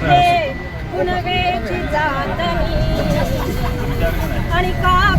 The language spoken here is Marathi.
ते पुनवेची जातनी आणि का